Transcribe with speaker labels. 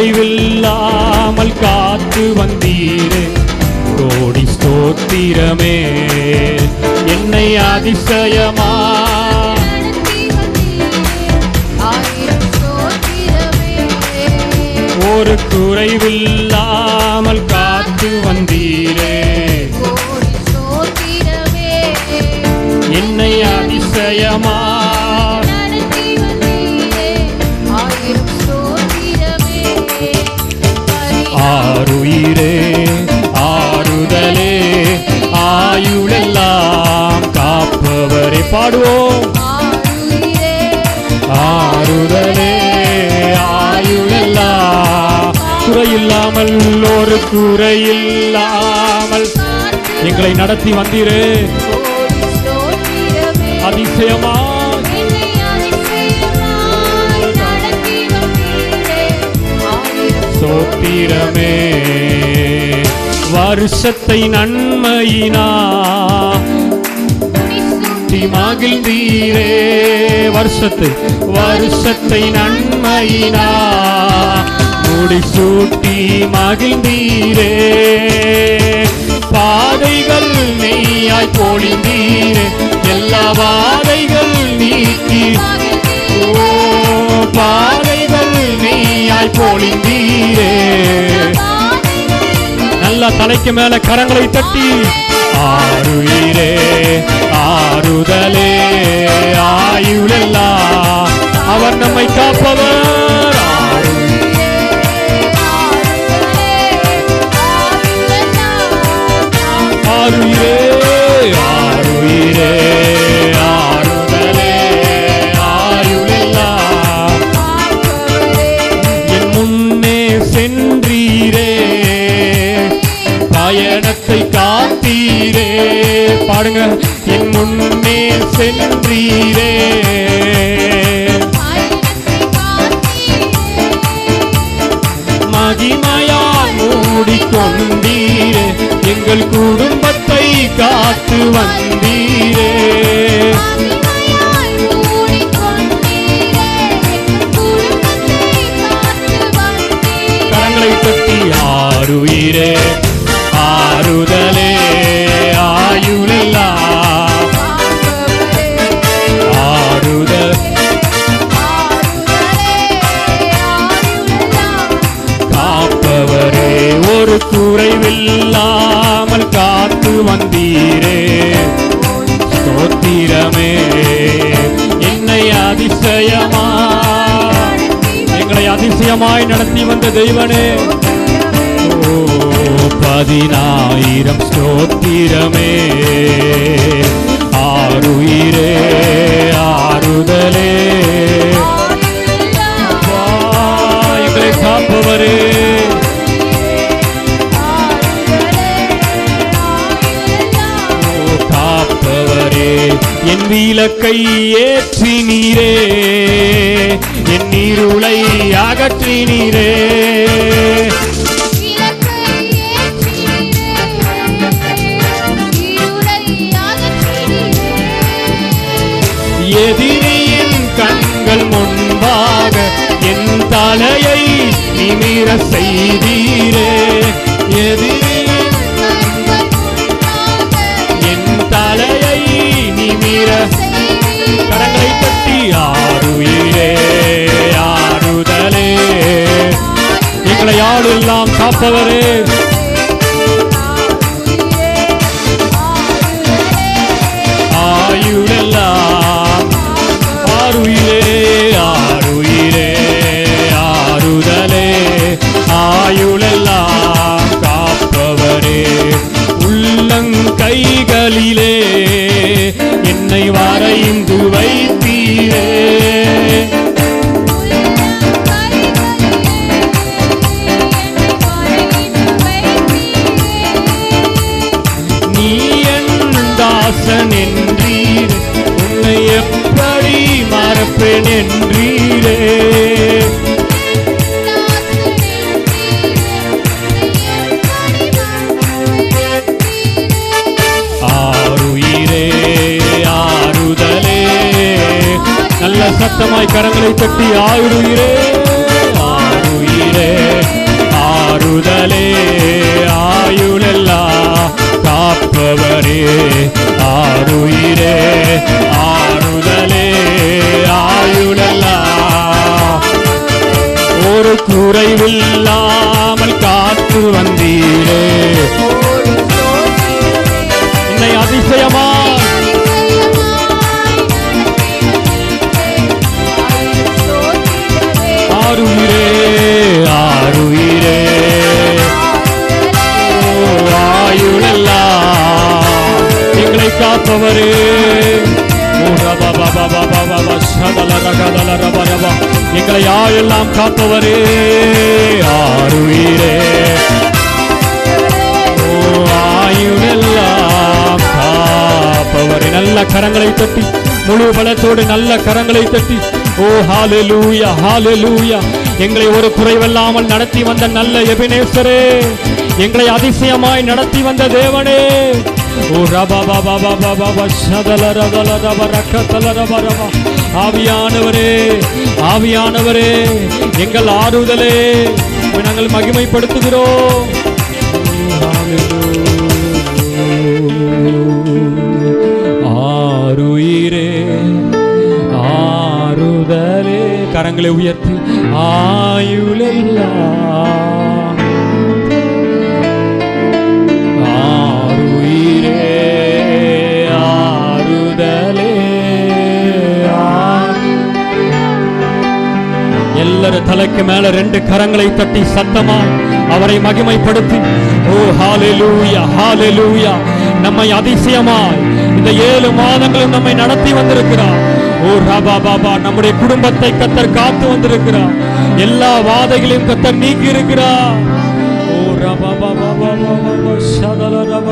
Speaker 1: குறைவில்லாமல் காத்து வந்தீரே. கோடி ஸ்தோத்திரமே. என்னை அதிசயமா. ஒரு குறைவில்லாமல் காத்து வந்தீரே. என்னை அதிசயமா. பாடுவோம். ஆறுதலே ஆயுளெல்லாம் குறையில்லாமல் ஒரு குறையில்லாமல் எங்களை நடத்தி வந்தீரே. அதிசயமா. சோத்திரமே. வருஷத்தை நன்மையினா சுற்றி மகிழ்ந்தீரே வருஷத்தை வருஷத்தை நன்மையினா. முடி சூட்டி மகிழ்ந்தீரே பாதைகள் நெய்யாய் பொழிந்தீரே எல்லா பாதைகள் நீக்கி. ஓ பாதைகள் நெய்யாய் பொழிந்தீரே நல்லா தலைக்கு மேல கரங்களை தட்டி. ஆறுயிரே. ஆறுதலே ஆயுளெல்லாம் அவர் நம்மை காப்பவர். ஆறுயிரே ஆறுயிரே ஆறுதலே ஆயுளெல்லாம் என் முன்னே சென்றீரே பயணத்தை காத்தீரே. பாடுங்க. என் முன்னே சென்றீரே. மகிமையால் மூடிக்கொண்டீரே. எங்கள் குடும்பத்தை காத்து வந்தீரே. கரங்களை தட்டி ஆறுயிரே குறைவில்லாமல் காத்து வந்தீரே. ஸ்தோத்திரமே. என்னை அதிசயமா எங்களை அதிசயமாய் நடத்தி வந்த தெய்வனே. ஓ பதினாயிரம் ஸ்தோத்திரமே. ஆறுயிரே ஆறுதலே. எங்களை காப்பவரே என் ஏற்றி நீரே என் நீருளை அகற்றினீரே. எதிரியின் கண்கள் முன்பாக என் தலையை நிமிர செய்தீரே. எதிரியின் நிமிர கரங்களை தட்டி ஆறுயிரே ஆறுதலே எங்களை காப்பவரே. என்னை வரைந்து வைத்தீரே. நீ என் தாசன் என்றீர் உன்னை எப்படி மறப்பேன் என்றீரே. நல்ல கரங்களை தட்டி ஆறுயிரே ஆறுயிரே ஆறுதலே ஆயுளெல்லா காப்பவரே ஆறுயிரே ஆறுதலே ஆயுளெல்லா. ஒரு குறைவில்லாமல் காத்து வந்தீரே ஆறுயிரே ஆறுயிரே. ஓ, ஆயுளெல்லாம் எங்களை காப்பவரே. எங்களை யாரெல்லாம் காப்பவரே. ஆறுயிரே. ஆயுளெல்லாம் காப்பவரே. நல்ல கரங்களை தட்டி முழு பலத்தோடு நல்ல கரங்களை தட்டி ஓ ஹalleluya ஹalleluya. எங்களை ஒரு குறைவில்லாமல் நடத்தி வந்த நல்ல எபினேஸ்வரே எங்களை அதிசயமாய் நடத்தி வந்த தேவனே. ஓ பாபா பாபா ஆவியானவரே ஆவியானவரே எங்கள் ஆறுதலே. நாங்கள் மகிமைப்படுத்துகிறோம். கரங்களை உயர்த்தி ஆயுளெல்லாம் ஆறுதலே எல்லாரும் தலைக்கு மேல ரெண்டு கரங்களை தட்டி சத்தமா அவரை மகிமைப்படுத்தி ஓ ஹாலெலூயா ஹாலெலூயா நம்மை அதிசயமாய் இந்த ஏழு மாதங்களும் நம்மை நடத்தி வந்திருக்கிறார். ஓ ராபா பாபா நம்முடைய குடும்பத்தை கத்தர் காத்து வந்திருக்கிறார். எல்லா வாதைகளையும் கத்தர் நீக்கி இருக்கிறார் ஓ ரபா பாபா பாபா பாபா சதல ரப.